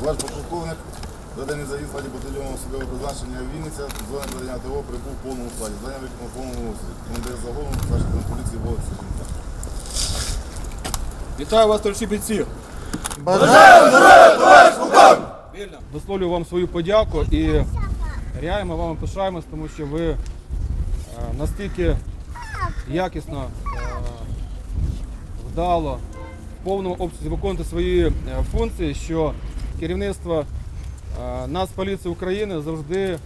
Ваш полковник ведений заїзд в складі батальйону особливого призначення Вінниця, зона надання ТО прибув в повному складі. Здання виконав в повному розмірі. Командир загону, старший поліції Володь Сержанта. Вітаю вас, товариші бійці! Вільно. Висловлюю вам свою подяку і реально ми вами пишаємось, тому що ви настільки якісно, е, вдало, в повному обсязі виконуєте свої е, функції, що керівництво е, Нацполіції України завжди е,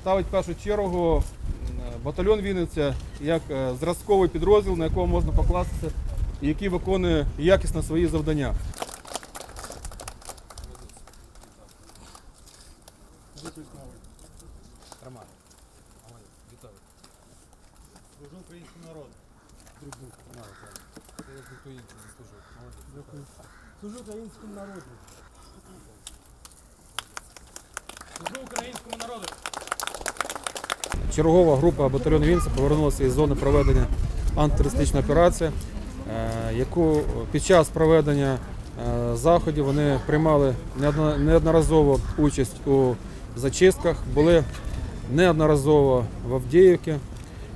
ставить в першу чергу батальйон Вінниця як е, зразковий підрозділ, на якого можна покластися і який виконує якісно свої завдання. Служу українському народу. Служу українському народу. Служу українському народу. Чергова група батальйону Вінця повернулася із зони проведення антитерористичної операції, е, яку під час проведення е, заходів вони приймали неодноразово участь у зачистках, були неодноразово в Авдіївці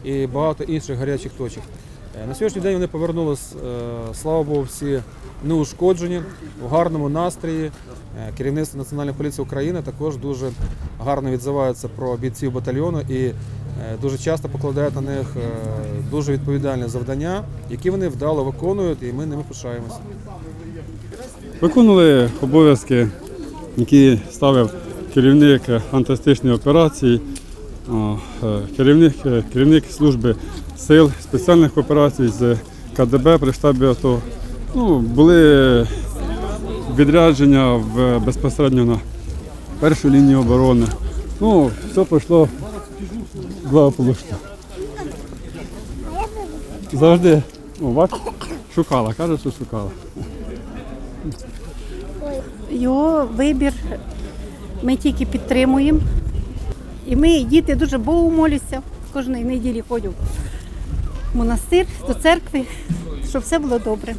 і багато інших гарячих точок. Е, На сьогоднішній день вони повернулись, е, слава Богу, всі неушкоджені, у гарному настрої. Е, Керівництво Національної поліції України також дуже гарно відзивається про бійців батальйону і дуже часто покладають на них дуже відповідальні завдання, які вони вдало виконують, і ми ними пишаємося. Виконували обов'язки, які ставив керівник антитерористичної операції, керівник, е, керівник служби сил спеціальних операцій з КДБ при штабі АТО. Ну, були відрядження в, безпосередньо на першу лінію оборони. Ну, все пройшло благополучно. Завжди ну, шукала, каже, що шукала. Його вибір ми тільки підтримуємо. І ми, діти, дуже Богу молюся. Кожної неділі ходю в монастир, до церкви, щоб все було добре.